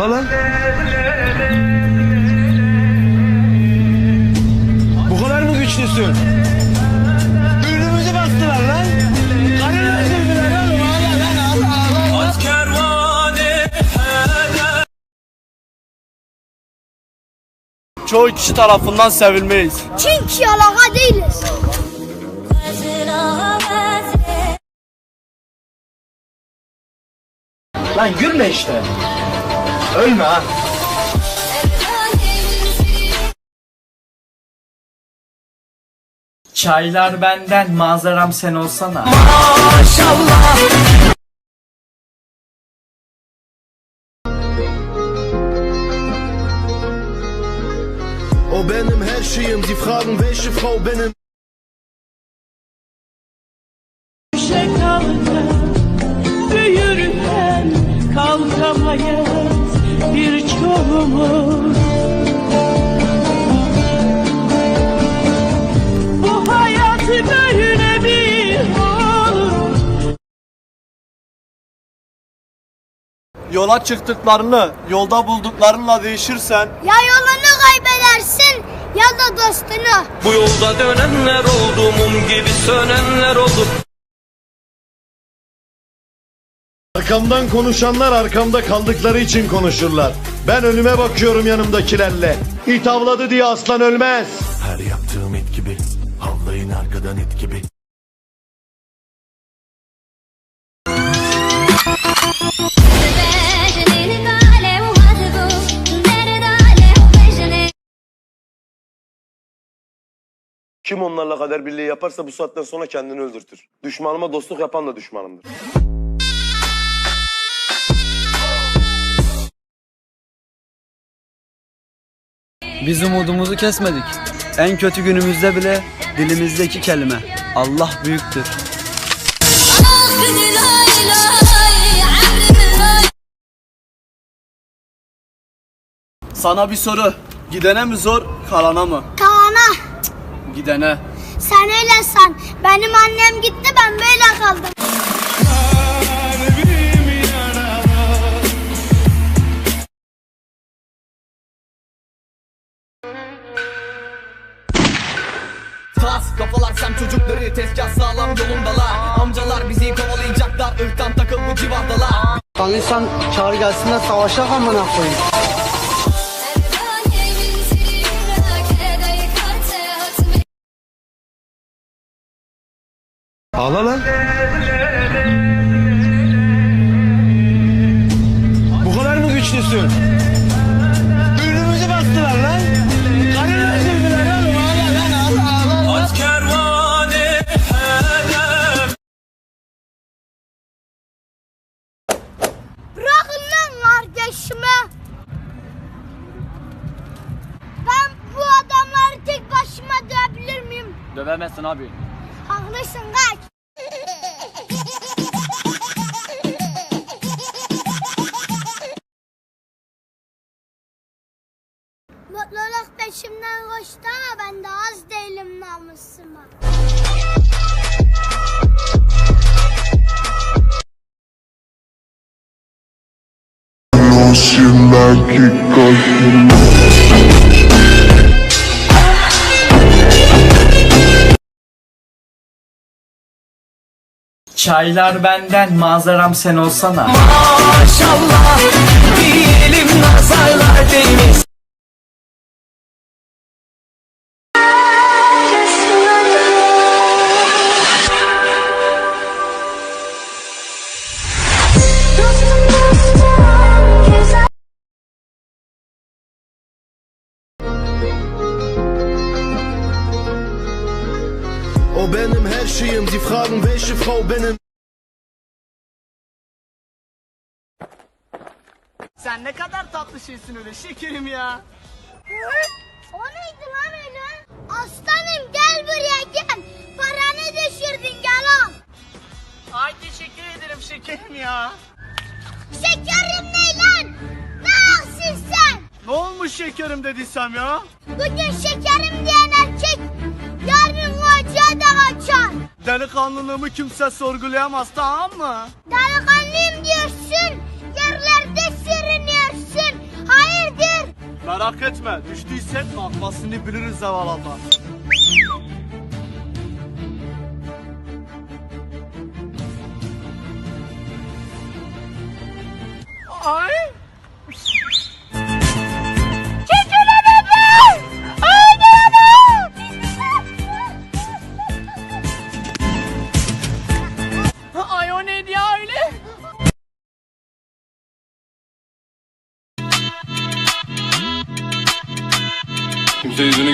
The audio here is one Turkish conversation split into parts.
Ağla lan. Bu kadar mı güçlüsün? Ürünümüzü bastılar lan. Karını öldürdüler oğlum. Ağla lan ağla ağla. Çoğu kişi tarafından sevilmeyiz. Çünkü yalaka değiliz. Lan gülme işte. Ölme ha. Çaylar benden, manzaram sen olsana. O benim her şeyim, sie fragen welche Frau benim Yola çıktıklarını, yolda bulduklarınla değişirsen Ya yolunu kaybedersin ya da dostunu. Bu yolda dönenler oldu mum gibi sönenler oldu Arkamdan konuşanlar arkamda kaldıkları için konuşurlar. Ben önüme bakıyorum yanımdakilerle. İt avladı diye aslan ölmez. Her yaptığım it gibi, havlayın arkadan it gibi. Kim onlarla kader birliği yaparsa bu saatten sonra kendini öldürtür. Düşmanıma dostluk yapan da düşmanımdır. biz umudumuzu kesmedik. En kötü günümüzde bile dilimizdeki kelime Allah büyüktür. Sana bir soru. Gidene mi zor, kalana mı? Kaan'a Gidene. sen öyle san. Benim annem gitti ben böyle kaldım. Tas kafalar sem çocukları tezgah sağlam yolundalar Amcalar bizi kovalayacaklar ırktan takıl bu civardalar Tanrıysan çağır gelsinler savaşa amına koyayım. Ağla lan. Bu kadar mı güçlüsün? Ürünümüzü bastılar lan. Karını öldürdüler oğlum. Ağla lan ağla ağla. Aç kervane hedef Bırakın lan kardeşimi. Ben bu adamları tek başıma dövebilir miyim? Dövemezsin abi. Haklısın kaç. Çaylar benden, manzaram sen olsana. Maşallah diyelim nazarlar değmesin benim her şeyim, sie fragen welche Frau benim Sen ne kadar tatlı şeysin öyle şekerim ya. O neydi lan öyle? Aslanım gel buraya gel. Paranı düşürdün gel al. Ay teşekkür ederim şekerim ya. Şekerim ne lan? Ne aksın sen? Ne olmuş şekerim dediysem ya? Bugün şekerim Delikanlılığımı kimse sorgulayamaz tamam mı? Delikanlıyım diyorsun, yerlerde sürünüyorsun. Merak etme düştüysen kalkmasını biliriz zavallı. Ay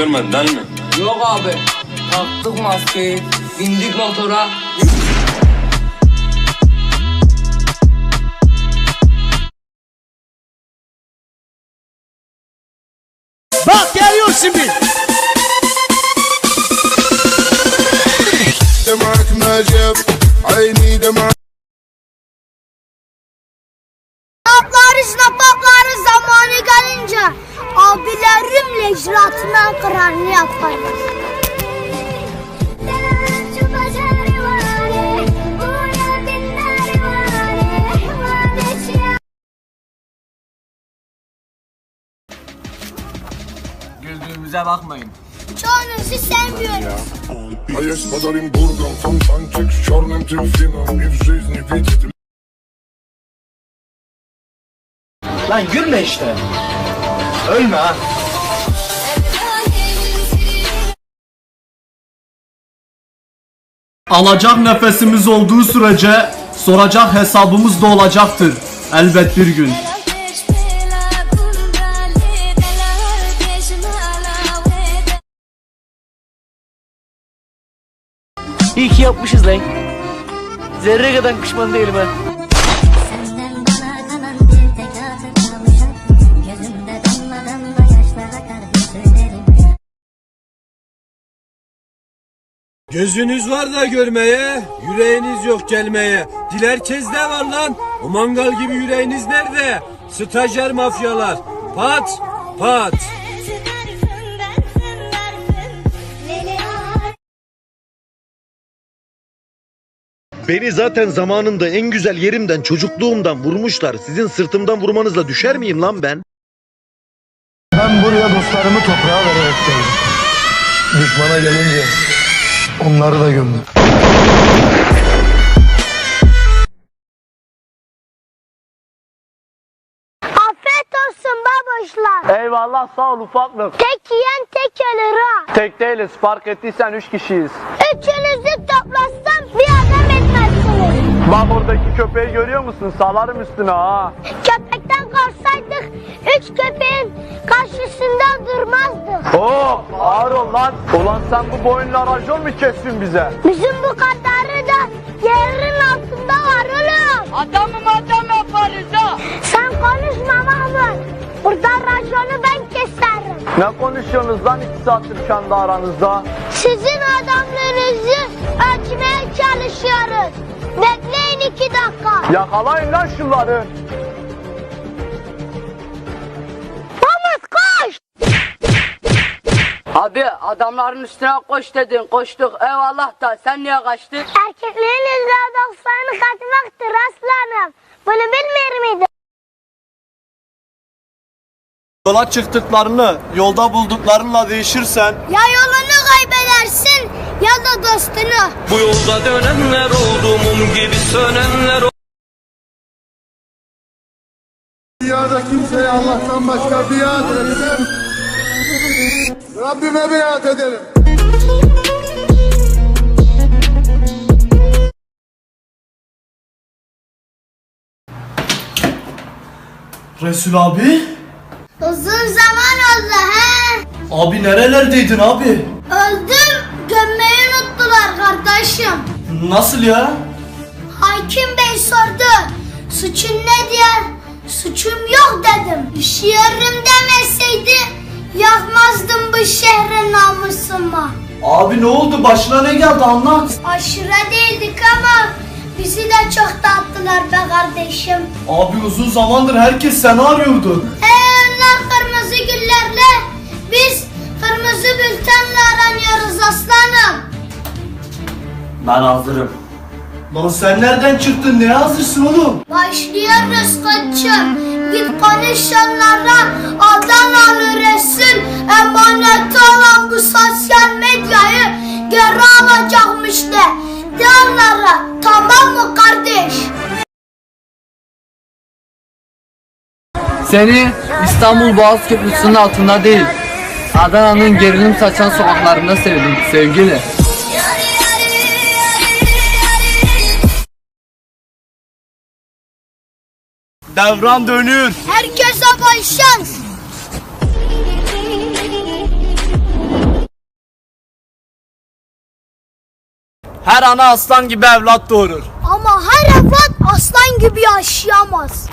görmedi mi? Yok abi. Taktık maskeyi. Bindik motora. Bak geliyor şimdi. Demek Necip, aynı demek. Snaplarız, snaplarız zamanı gelince. Abileri abilerimle icraatına kararını yaparlar. Güldüğümüze bakmayın. Çoğunuzu sevmiyorum. А я с Оренбургом фонтанчик с черным дельфином И в жизни видит Lan gülme işte. Ölme ha. Alacak nefesimiz olduğu sürece soracak hesabımız da olacaktır. Elbet bir gün. İyi ki yapmışız lan. Zerre kadar pişman değilim ben. Gözünüz var da görmeye, yüreğiniz yok gelmeye. Dilerkez de var lan. O mangal gibi yüreğiniz nerede? Stajyer mafyalar. Pat, pat. Beni zaten zamanında en güzel yerimden çocukluğumdan vurmuşlar. Sizin sırtımdan vurmanızla düşer miyim lan ben? Ben buraya dostlarımı toprağa vererek geldim Düşmana gelince onları da gömdüm Afiyet olsun baboşlar. Eyvallah sağ ol ufaklık. Tek yiyen tek ölür ha. Tek değiliz fark ettiysen üç kişiyiz. Üçünüzü toplasam bir adam etmezsiniz. Bak oradaki köpeği görüyor musun? Salarım üstüne ha. Köpekten korksaydık üç köpeğin karşısında durmazdık. Oo ağır ol lan. Ulan sen bu boyunla racon mu kestin bize? Bizim bu kadarı da yerin altında var oğlum. Adamım adam yaparız ha. Sen konuşma Mahmut. Burada raconu ben keserim. Ne konuşuyorsunuz lan iki saattir kendi aranızda? Sizin adamlarınızı ölçmeye çalışıyoruz. Bekleyin iki dakika. Yakalayın lan şunları. Abi adamların üstüne koş dedin koştuk eyvallah da sen niye kaçtın? Erkeklerin yüzde doksanı kaçmaktır aslanım. Bunu bilmiyor muydun? Yola çıktıklarını yolda bulduklarınla değişirsen Ya yolunu kaybedersin ya da dostunu. Bu yolda dönenler oldu mum gibi sönenler Dünyada kimseye Allah'tan başka biat etmem Rabbime biat ederim Resul abi? Uzun zaman oldu he. Abi nerelerdeydin abi? Öldüm gömmeyi unuttular kardeşim. Nasıl ya? Hakim bey sordu. Suçun ne diye? Suçum yok dedim. Üşüyorum demeseydi yakmazdım bu şehrin namusuma. Abi ne oldu? Başına ne geldi anlat. Aşure değildik ama bizi de çok tattılar be kardeşim. Abi uzun zamandır herkes seni arıyordu. Ee, onlar kırmızı güllerle biz kırmızı bültenle aranıyoruz aslanım. Ben hazırım. Lan sen nereden çıktın? Ne hazırsın oğlum? Başlıyoruz koçum. Git konuş onlara Adanalı Resul Emanet olan bu sosyal medyayı Geri alacakmış de onlara tamam mı kardeş? Seni İstanbul Boğaz Köprüsü'nün altında değil, Adana'nın gerilim saçan sokaklarında sevdim sevgili. Devran dönür. Herkese bol şans Her ana aslan gibi evlat doğurur. Ama her evlat aslan gibi yaşayamaz